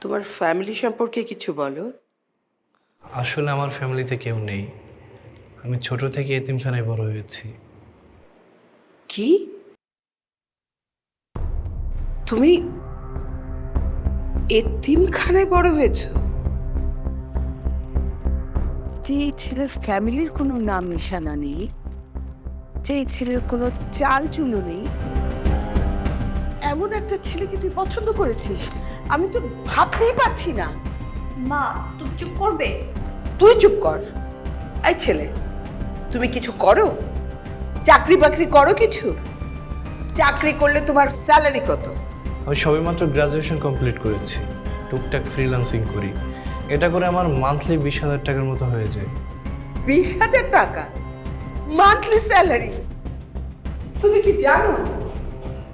তোমার ফ্যামিলি সম্পর্কে কিছু বলো। আসলে আমার ফ্যামিলিতে কেউ নেই। আমি ছোট থেকে এতিমখানায় বড় হয়েছি। কি? তুমি এতিমখানায় বড় হয়েছো? যে এই ছেলের ফ্যামিলির কোনো নাম নিশানা নেই যে এই ছেলের কোনো চাল চুলো নেই এমন একটা ছেলেকে তুই পছন্দ করেছিস? আমি তো ভাবতেই পারছি না। মা তুমি চুপ করবে? তুই চুপ কর। এই ছেলে তুমি কিছু করো? চাকরি বাকরি করো কিছু? চাকরি করলে তোমার স্যালারি কত? আমি সবেমাত্র গ্রাজুয়েশন কমপ্লিট করেছি। টুকটাক ফ্রিল্যান্সিং করি। এটা করে আমার মান্থলি বিশ হাজার টাকার মতো হয়ে যায়। বিশ হাজার টাকা? মান্থলি স্যালারি তুমি কি জানো?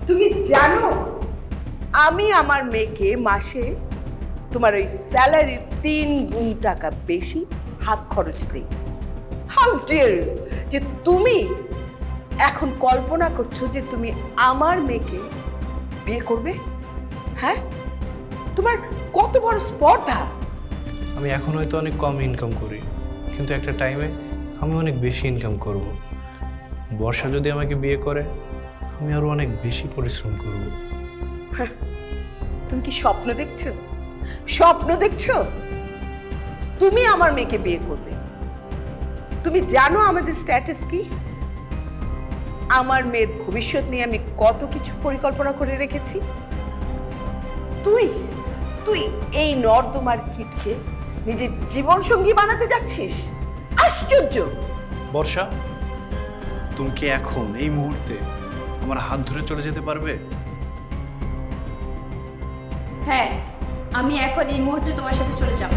তুমি জানো? আমি আমার মেয়েকে মাসে তোমার ওই স্যালারির তিন গুণ টাকা বেশি হাত খরচ দিই। হাউ ডিয়ার যে তুমি এখন কল্পনা করছ যে তুমি আমার মেয়েকে বিয়ে করবে? হ্যাঁ? তোমার কত বড় স্পর্ধা! আমি এখন হয়তো অনেক কম ইনকাম করি, কিন্তু একটা টাইমে আমি অনেক বেশি ইনকাম করব। বর্ষা যদি আমাকে বিয়ে করে, আমি আরও অনেক বেশি পরিশ্রম করব। তুমি কি স্বপ্ন দেখছ? স্বপ্ন দেখছ? তুমি আমার মেয়েকে বিয়ে করবে। তুমি জানো আমাদের স্ট্যাটাস কি? আমার মেয়ের ভবিষ্যৎ নিয়ে আমি কত কিছু পরিকল্পনা করে রেখেছি। তুই তুই এই নর্দমার কিটকে নিজের জীবন সঙ্গী বানাতে যাচ্ছিস? আশ্চর্য! বর্ষা, তুমি কি এখন এই মুহূর্তে আমার হাত ধরে চলে যেতে পারবে? হ্যাঁ আমি এখন এই মুহূর্তে তোমার সাথে চলে যাব।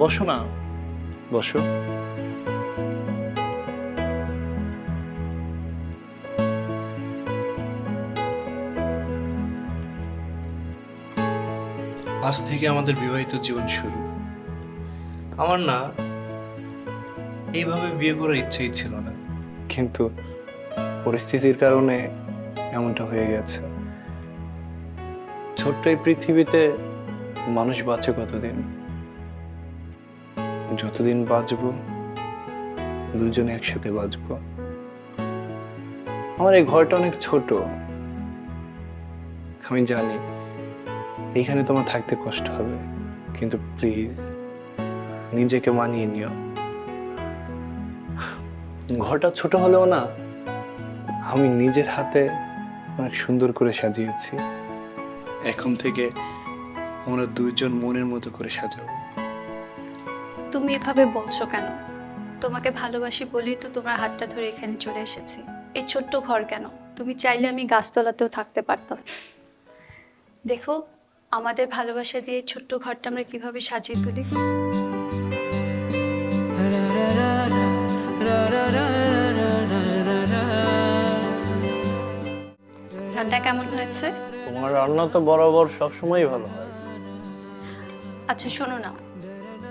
বসো না। বসো। আজ থেকে আমাদের বিবাহিত জীবন শুরু। আমার না এইভাবে বিয়ে করার ইচ্ছেই ছিল না। কিন্তু পরিস্থিতির কারণে এমনটা হয়ে গেছে। ছোট্ট এই পৃথিবীতে মানুষ বাঁচে কতদিন? যতদিন বাঁচবো, দুজনে একসাথে বাঁচবো। আমার এই ঘরটা অনেক ছোট। আমি জানি এইখানে তোমার থাকতে কষ্ট হবে, কিন্তু প্লিজ নিজেকে মানিয়ে নিও। ঘরটা ছোট হলেও না, আমি নিজের হাতে অনেক সুন্দর করে সাজিয়েছি। এখন থেকে আমরা দুইজন মনের মতো করে সাজাবো। তুমি এভাবে বলছো কেন? তোমাকে ভালোবাসি বলেই তো তোমার হাতটা ধরে এখানে চলে এসেছি। এই ছোট্ট ঘর কেন? তুমি চাইলে আমি গাছতলাতেও থাকতে পারতাম। দেখো আমাদের ভালোবাসা দিয়ে ছোট্ট ঘরটা আমরা কীভাবে সাজিয়ে তুলি। রান্না কেমন হয়েছে? তোমার রান্না তো বরাবর সবসময়ই ভালো হয়। আচ্ছা শোনো না।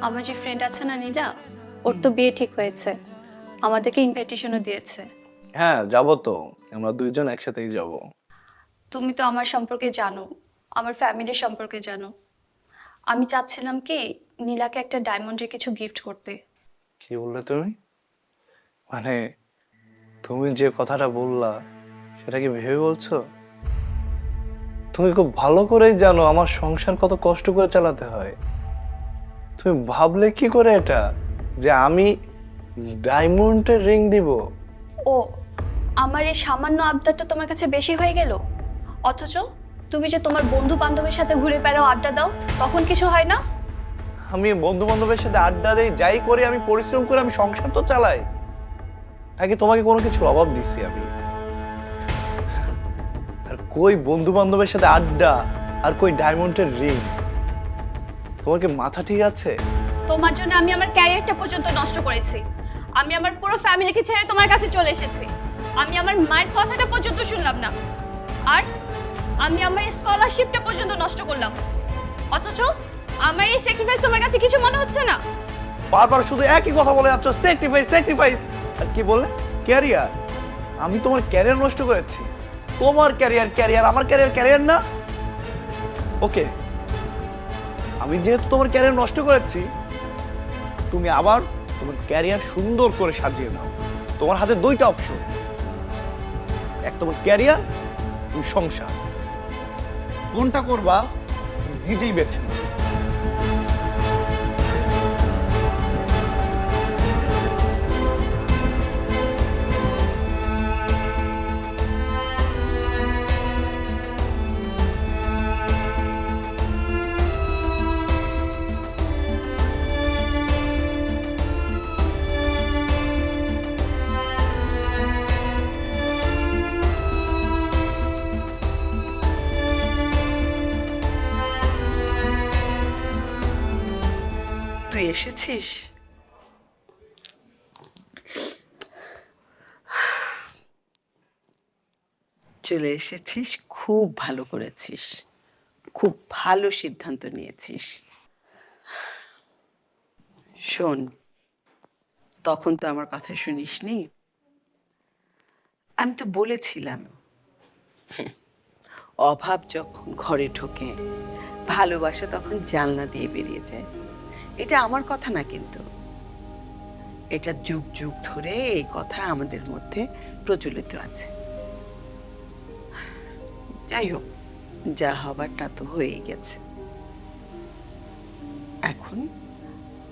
আমার যে ফ্রেন্ড আছে না নীলা ওর তো বিয়ে ঠিক হয়েছে। আমাদেরকে ইনভাইটেশনও দিয়েছে। হ্যাঁ যাব তো। আমরা দুইজন একসাথেই যাব। তুমি তো আমার সম্পর্কে জানো। আমার ফ্যামিলির সম্পর্কে জানো। আমি চাচ্ছিলাম কি নীলাকে একটা ডায়মন্ডের কিছু গিফট করতে। কি বললে তুমি? মানে তুমি যে কথাটা বললা সেটা কি ভেবে বলছো? তুমি খুব ভালো করেই জানো আমার সংসার কত কষ্ট করে চালাতে হয়। তুমি ভাবলে কি করে এটা? যে আমি ডায়মন্ডের রিং দিব? ও আমার এই সামান্য আবদারটা তোমার কাছে বেশি হয়ে গেল? অথচ তুমি যে তোমার বন্ধু বান্ধবের সাথে ঘুরে বেড়াও আড্ডা দাও তখন কিছু হয় না? আমি বন্ধু বান্ধবের সাথে আড্ডা দেই যাই করি আমি পরিশ্রম করে আমি সংসার তো চালাই। নাকি তোমাকে কোনো কিছুর অভাব দিচ্ছি আমি? আর কই বন্ধু বান্ধবের সাথে আড্ডা? আর কই ডায়মন্ডের রিং? তোমার কি মাথা ঠিক আছে? তোমার জন্য আমি আমার ক্যারিয়ারটা পর্যন্ত নষ্ট করেছি। আমি আমার পুরো ফ্যামিলিকে ছেড়ে তোমার কাছে চলে এসেছি। আমি আমার মায়ের কথাটা পর্যন্ত শুনলাম না। আর আমি আমার স্কলারশিপটা পর্যন্ত নষ্ট করলাম। অথচ আমার এই স্যাক্রিফাইস তোমার কাছে কিছু মনে হচ্ছে না? বারবার শুধু একই কথা বলে যাচ্ছ স্যাক্রিফাইস স্যাক্রিফাইস আর কি বললে? ক্যারিয়ার আমি তোমার ক্যারিয়ার নষ্ট করেছি। তোমার ক্যারিয়ার ক্যারিয়ার আমার ক্যারিয়ার ক্যারিয়ার না। ওকে আমি যেহেতু তোমার ক্যারিয়ার নষ্ট করেছি, তুমি আবার তোমার ক্যারিয়ার সুন্দর করে সাজিয়ে নাও। তোমার হাতে দুইটা অপশন এক তোমার ক্যারিয়ার, দুই সংসার। কোনটা করবা নিজেই বেছে নাও এসেছিস? চলে এসেছিস, খুব ভালো করেছিস। খুব ভালো সিদ্ধান্ত নিয়েছিস। শোন, তখন তো আমার কথা শুনিসনি? আমি তো বলেছিলাম। অভাব যখন ঘরে ঢোকে, ভালোবাসা তখন জানলা দিয়ে বেরিয়ে যায়। এটা আমার কথা না কিন্তু। এটা যুগ যুগ ধরে এই কথা আমাদের মধ্যে প্রচলিত আছে। যাই হোক, যা হবার তা তো হয়েই গেছে। এখন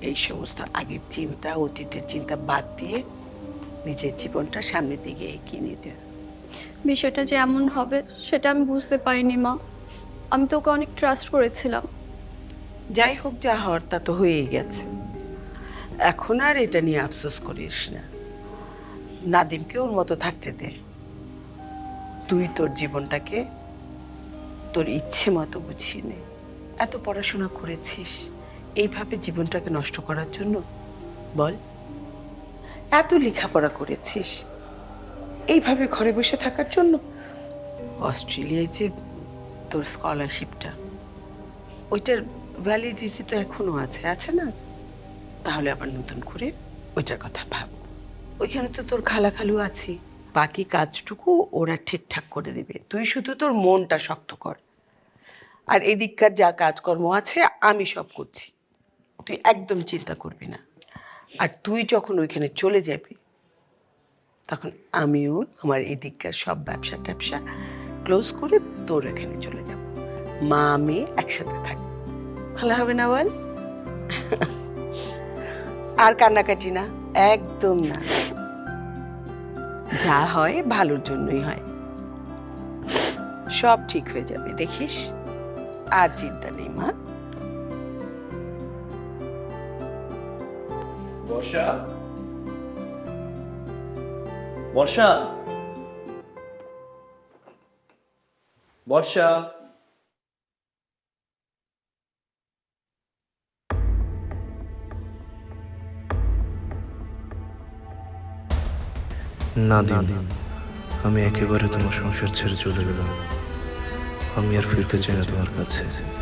এই সমস্ত আগের চিন্তা, অতীতের চিন্তা বাদ দিয়ে নিজের জীবনটা সামনের দিকে এগিয়ে নিয়ে বিষয়টা যে এমন হবে, সেটা আমি বুঝতে পারিনি মা। আমি তোকে অনেক ট্রাস্ট করেছিলাম। যাই হোক, যা হওয়ার তা তো হয়েই গেছে। এখন আর এটা নিয়ে আফসোস করিস না। নাদিমকে ওর মতো থাকতে দে। তুই তোর জীবনটাকে তোর ইচ্ছে মতো গুছিয়ে নে। এত পড়াশোনা করেছিস, এইভাবে জীবনটাকে নষ্ট করার জন্য? বল। এত লেখাপড়া করেছিস, এইভাবে ঘরে বসে থাকার জন্য? অস্ট্রেলিয়ায় যে তোর স্কলারশিপটা, ওইটার ভ্যালিডিটি তো এখনও আছে আছে না? তাহলে আবার নতুন করে ওইটার কথা ভাব। ওইখানে তো তোর খালা খালু আছি। বাকি কাজটুকু ওরা ঠিকঠাক করে দিবে। তুই শুধু তোর মনটা শক্ত কর। আর এদিককার যা কাজকর্ম আছে, আমি সব করছি। তুই একদম চিন্তা করবি না। আর তুই যখন ওইখানে চলে যাবি, তখন আমিও আমার এদিককার সব ব্যবসা ট্যাবসা ক্লোজ করে তোর এখানে চলে যাব। মা, আমি একসাথে থাকব। ভালো হবে না বল? আর কান্নাকাটি না একদম না। যা হয় ভালোর জন্যই হয়। সব ঠিক হয়ে যাবে দেখিস? আর চিন্তা নেই মা। বর্ষা? বর্ষা? বর্ষা? না দিন। আমি একেবারে তোমার সংসার ছেড়ে চলে গেলাম। আমি আর ফিরতে চাই না তোমার কাছে।